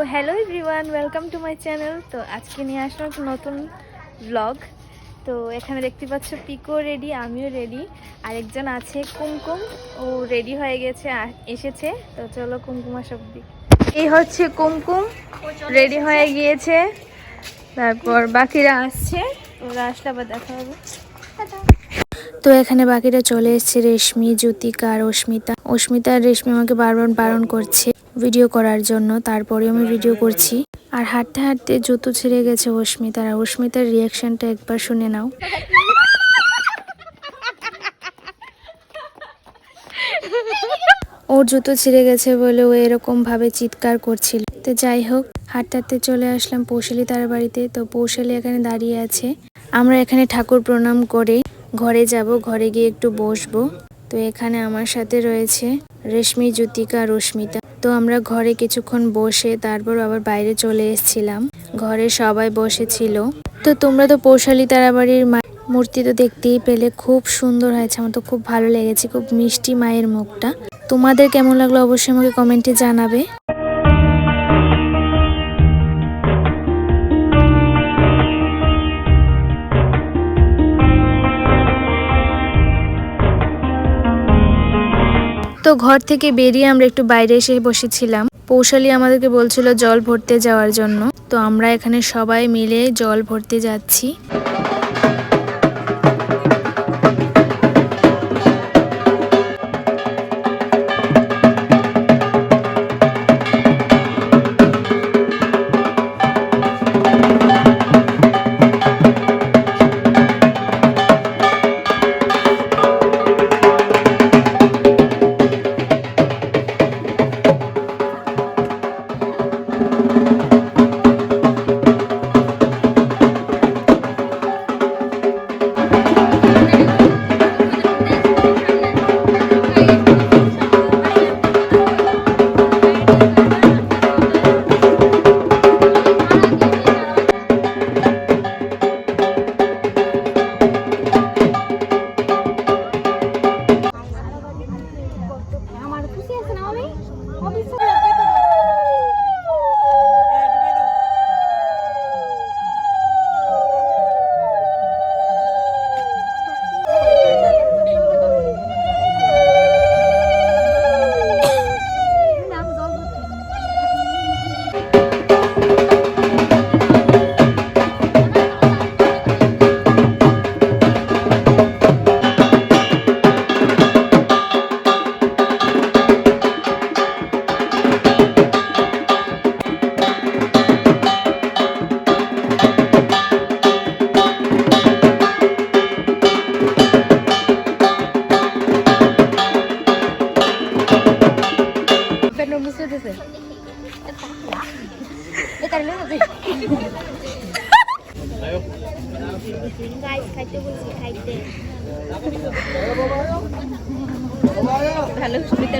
তো hello everyone welcome to my channel তো আজকে নিয়ে আসলাম একটা নতুন ব্লগ তো এখানে দেখতে পাচ্ছ পিকো রেডি আমিও রেডি আরেকজন আছে কুমকুম, ও রেডি হয়ে গেছে এসেছে। তো চলো কুমকুমা দিক এই হচ্ছে কুমকুম রেডি হয়ে গিয়েছে। তারপর বাকিরা আসছে, ওরা আসলে আবার দেখা হবে। তো এখানে বাকিরা চলে এসছে, রেশমি, জ্যোতিকা আর অস্মিতা। অস্মিতা আর রেশমি আমাকে বারবার বারণ করছে। ভিডিও করার জন্য, তারপরে আমি ভিডিও করছি। আর হাঁটতে হাঁটতে জুতো ছিঁড়ে গেছে অস্মিতার, আর অস্মিতার রিয়াকশনটা একবার শুনে নাও। ওর জুতো ছিঁড়ে গেছে বলে ও এরকম ভাবে চিৎকার করছিল। তো যাই হোক, হাঁটতে হাঁটতে চলে আসলাম পৌশালি তার বাড়িতে। তো পৌশালি এখানে দাঁড়িয়ে আছে। আমরা এখানে ঠাকুর প্রণাম করে ঘরে যাব, ঘরে গিয়ে একটু বসবো। তো এখানে আমার সাথে রয়েছে রেশমি জ্যোতিকা রশ্মিতা তো আমরা ঘরে কিছুক্ষণ বসে তারপর আবার বাইরে চলে এসেছিলাম। ঘরে সবাই বসেছিল। তো তোমরা তো পৌশালি তারাবাড়ির মা মূর্তি তো দেখতেই পেলে। খুব সুন্দর হয়েছে। আমার তো খুব ভালো লেগেছে। খুব মিষ্টি মায়ের মুখটা। তোমাদের কেমন লাগল অবশ্যই আমাকে কমেন্টে জানাবে। তো ঘর থেকে বেরিয়ে আমরা একটু বাইরে এসে বসেছিলাম। পৌশালী আমাদেরকে বলছিল জল ভরতে যাওয়ার জন্য। তো আমরা এখানে সবাই মিলে জল ভরতে যাচ্ছি। মুছে খাইতে ভালো সুবিধা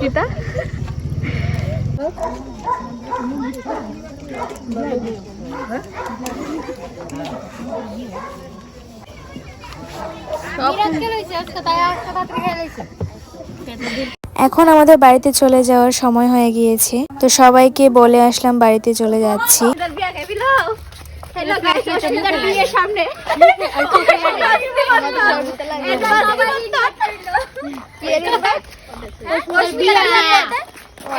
কিতা এখন আমাদের বাড়িতে চলে যাওয়ার সময় হয়ে গিয়েছে। তো সবাইকে বলে আসলাম বাড়িতে চলে যাচ্ছি। সামনে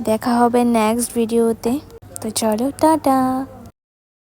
দেখা হবে নেক্সট ভিডিওতে তো চলো টাটা